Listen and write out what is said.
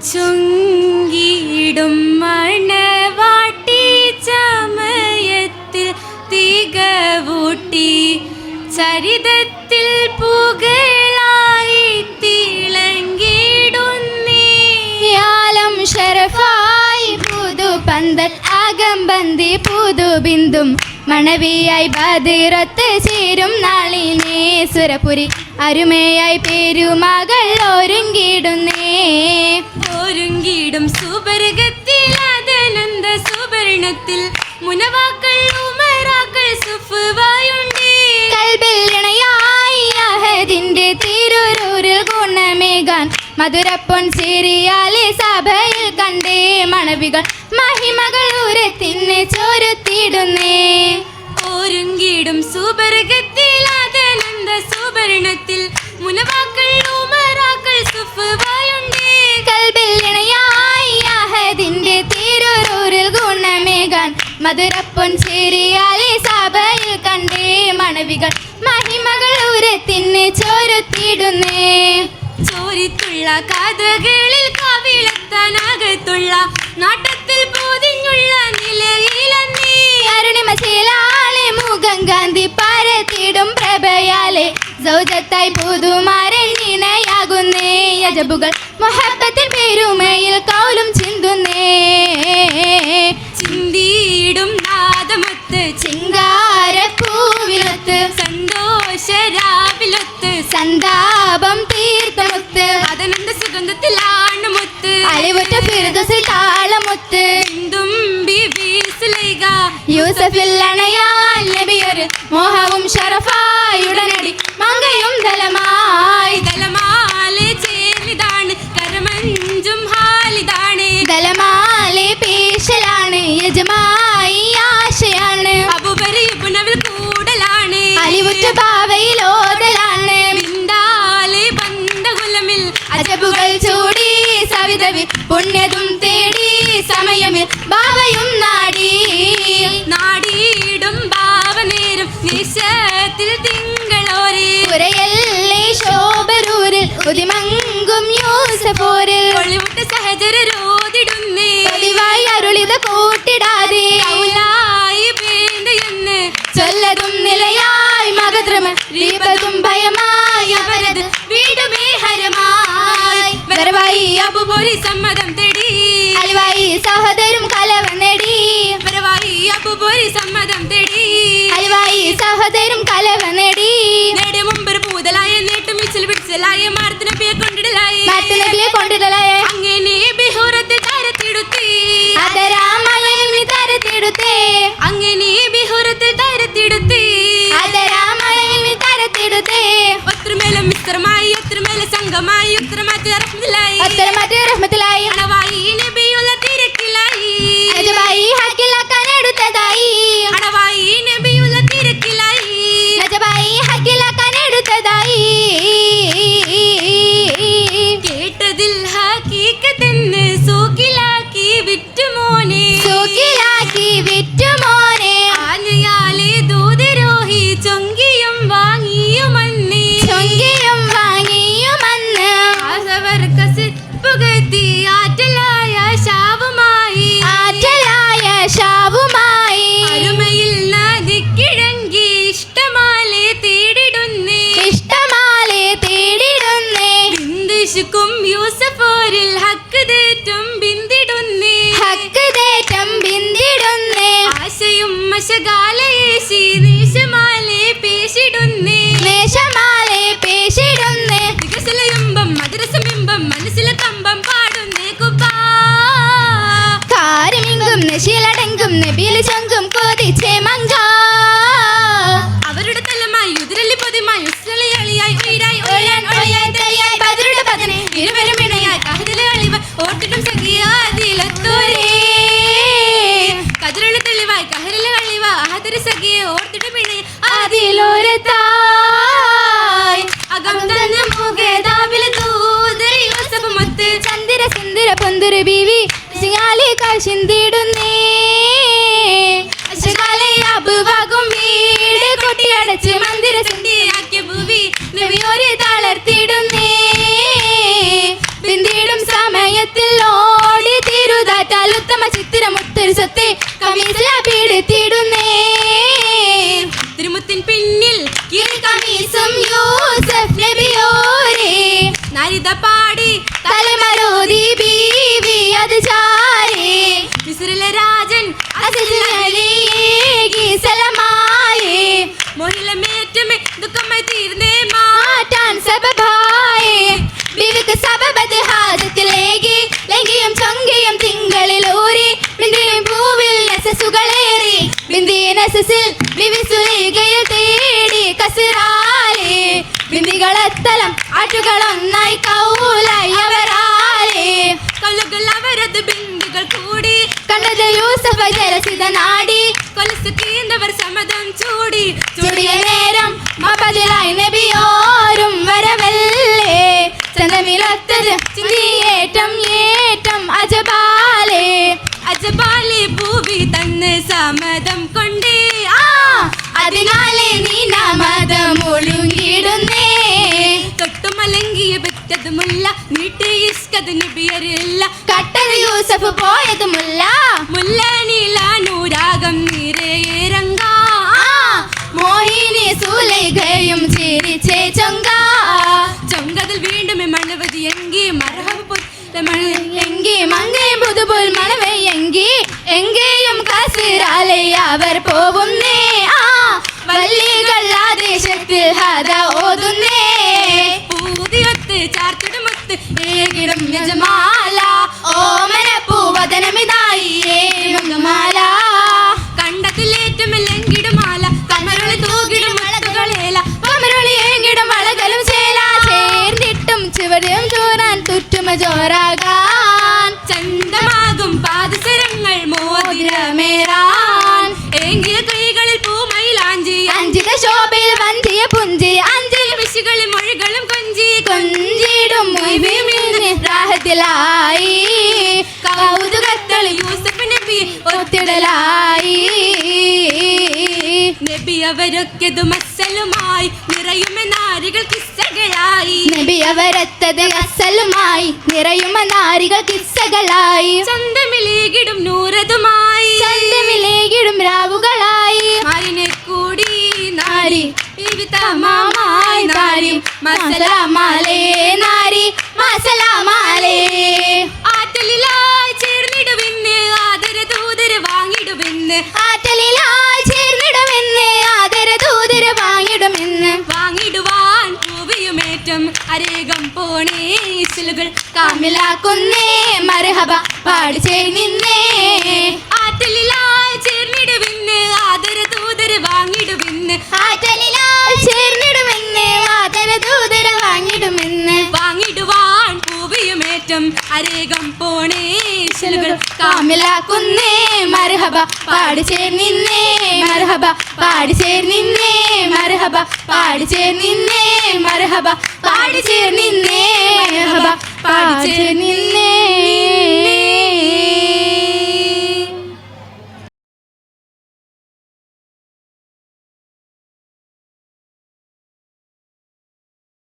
ചുങ്കിടും മണവാട്ടി ചമയത്തിൽ തികവൂട്ടി ചരിതത്തിൽ പുകളായി തിളങ്ങിടുന്നേ യാലം ഷറഫായി പുതു പന്തൽ അകമ്പന്തി പുതു ബിന്ദും. മണവിയായി ബദിറത്ത് ചേരും നാളിനേ സുരപുരി. അരുമയായി പേരുമകൾ ഒരുങ്ങിടുന്നേ മധുരപ്പൊൻ ചേരിയാലെ സഭയിൽ കണ്ടേ മണവികൾ മഹിമകൾ ഉരത്തിന് ചോരുത്തിടുന്നേ. ഒരുങ്ങിടും സുബർഗത്തിൽ അതനന്ദ സുവർണത്തിൽ മുനവാക്കൾ ഉമറാക്കൾ സുഫുവായുണ്ടേ. കൽബിൽ ഇണയായി അഹദിന്റെ തിരുരൂരിൽ ഗുണമേകാൻ മധുരപ്പൊൻ ചേരിയാലെ സഭയിൽ കണ്ടേ മണവികൾ മഹിമകൾ ഉരത്തിന് ചോരുത്തിടുന്നേ. ചോരിത്തുള്ള കഥകളിൽ കവിളത്തനകത്തുള്ള നാട്ടത്തിൽ പൊതിഞ്ഞുള്ള നിലയിലന്നേ. അരുണിമശീലാലെ മുഖം ഗാന്ധി പരത്തിടും പ്രഭയാലെ സൗജത്തായി പുതുമാരൻ ഇണയാകുന്നേ. യജബുകൾ മൊഹബത്തിൻ പെരുമയിൽ കൗലും ചിന്തുന്നേ. ചിന്തിയിടും നാദമൊത്ത് ചിങ്കാരപ്പൂവിലൊത്ത് സന്തോഷരാവിലൊത്ത് സന്താപം ഫിർദസിൽ താളമൊത്ത് തുമ്പി വീസുലൈക യൂസഫിൽ നബിയൊരു മോഹവും ഷറഫായുടനടി. മങ്കയും ദലമായി. ദലമാലെ ചേലിതാണ് കരമഞ്ചും ഹാലിതാണ്. ദലമാലെ പേശലാണ് യജമായി ആശയാണ്. അബുബരിബുനവിൽ കൂടലാണ്. അലിവുറ്റ ഭാവയിൽ സവിതവി പുണ്യതും തേടി സമയമിൽ ഭാവയും നാടി. അബുപോരി സമ്മതം തേടി. അലിവായി സഹോദരും കലവ നേടി. പരവായി അപ്പുപോരി സമ്മതം തേടി. അലിവായി സഹോദരും കലവ നേടി. നേടിയ മുമ്പൊരു പൂതലായ നേട്ടും മിച്ചിൽ പിടിച്ചലായ മാർത്തിനെ പേ உத்தரமாட்டி ரஹ்மத்துல்லாஹி உத்தரமாட்டி ரஹ்மத்துல்லாஹி அனவாயி நபியுல திரக்கிலாயி நஜபாயி ஹக்கிலா கனெடுத்ததாயி அனவாயி நபியுல திரக்கிலாயி நஜபாயி ചങ്കും കൊതിച്ചേ മങ്ക. അവരുടെ തലമായി ഉതിരല്ലി പൊതിമായി ഉസ്രളിയായി ഉയരായി ഒഴിയാൻ ഒഴിയാൻ തയ്യായി ബദറുടെ പതനെ. ഇരുവരും ഇണയായി കഹതിലെ അളിവ ഓട്ടിട്ടും സഖിയാതിലത്തോരേ. കതിരുള്ള തെളിവായി കഹരിലെ അളിവ അഹതിരി സഖിയെ ഓർത്തിട്ടും ഇണയ അതിലൊരത്തായി. അകം തന്ന മുഖേതാവിലെ തൂതരി യൂസഫ് മൊത്ത്. ചന്ദിര സുന്ദര പൊന്തുരു ബീവി സിംഗാലി അശകാലെ തിരുമുത്തിൻ പിന്നിൽ കമീസും യൂസഫ് നബിയോരേ. നാരിത പാടി തലമരോതി ബീവി അത് ചാരേ ബിന്ദികളത്തലം ആറ്റുകളൊന്നായി കൗലയവരാലേ. അവരത് ബിന്ദുകൾ കൂടി. കണ്ടത് യൂസഫ ജലസിത നാടി. കൊലസ് കീന്തവർ സമതം ചൂടി. ചൂടിയ നേരം മപതിലായി നബിയോരും വരവല്ലേ. ചന്തമിലത്തത് ചിന്തിയേറ്റം ഏറ്റം അജബാലേ. അജബാലേ ഭൂവി തന്ന് സമതം കൊണ്ടേ ಮುಲ್ಲ ನೀಟಿ ಇಸ್ಕದ ನಿಬಿಯರಿಲ್ಲ ಕಟ್ಟದ ಯೂಸಫ್ ಪೋಯದು ಮುಲ್ಲ ಮುಲ್ಲ ನೀಲ ನೂರಾಗಂ ನೀರೇ ರಂಗ மோகினி சூலைகையும் சிரிச்சே சொங்கா. சொங்கதில் வீண்டும் மணவது எங்கி மரகவு எங்கி மங்கை புதுபோல் மனவை எங்கி எங்கேயும் காசிராலை அவர் போவும் நே. ஆ வள்ளிகள் ஆதேசத்தில் ஹதா മോതിരമേറാൻ ഏങ്കിയ കൈകളിൽ പൂമയിലാഞ്ചി അഞ്ചിക ശോഭയിൽ വഞ്ചിയ പുഞ്ചി അഞ്ചിൽ വിശുകളിൽ മൊഴികളും കൊഞ്ചി. കൊഞ്ചിടും മുയ്മിന് രാഹത്തിലായി കൗതുകത്തളി യൂസഫ് നബി ഒത്തിടലായി. നബി അവരൊക്കെതു മസലുമായി നിറയുമെ നാരികൾ കിസ്സകളായി. നബി അവരത്തത് അസലുമായി നിറയുമ നാരികൾ കിസ്സകളായി. ചന്തമിലേകിടും നൂറതുമായി. ചന്തമിലേകിടും രാവുകളായി. മാറിനെ കൂടി നാരി മാമായി നാരി മസലാമാലേ നാരി മസലാമാലേ. ആറ്റലിലായി ചേർന്നിടുവിന്ന് ആദര ദൂതര വാങ്ങിടുവിന്ന് ആറ്റലിലായി ചേർന്നിടുമെന്ന് ആദര ദൂതര വാങ്ങിടുമെന്ന്. വാങ്ങിടുവാൻ പൂവിയുമേറ്റം അരേകം പോണേ ഇശലുകൾ കാമിലാക്കുന്നേ മർഹബ പാടിച്ചേ നിന്നേ ആറ്റലിലായി ചേർന്നിടുവിന്ന് ആദര ദൂതര വാങ്ങിടുവിന്ന്. ആറ്റലിലായി ചേർന്നിടുമെന്ന് ആദര ദൂതര വാങ്ങിടുമെന്ന്. വാങ്ങിടുവാൻ പൂവിയുമേറ്റം അരേകം പോണേ ഇശലുകൾ കാമിലാക്കുന്നേ മർഹബ പാടിച്ചേ നിന്നേ മർഹബ പാടി നിന്നേ മർഹബ പാടിച്ചേ നിന്നേ മർഹബ പാടി നിന്നേ മർഹബ പാടിച്ചേ നിന്നേ.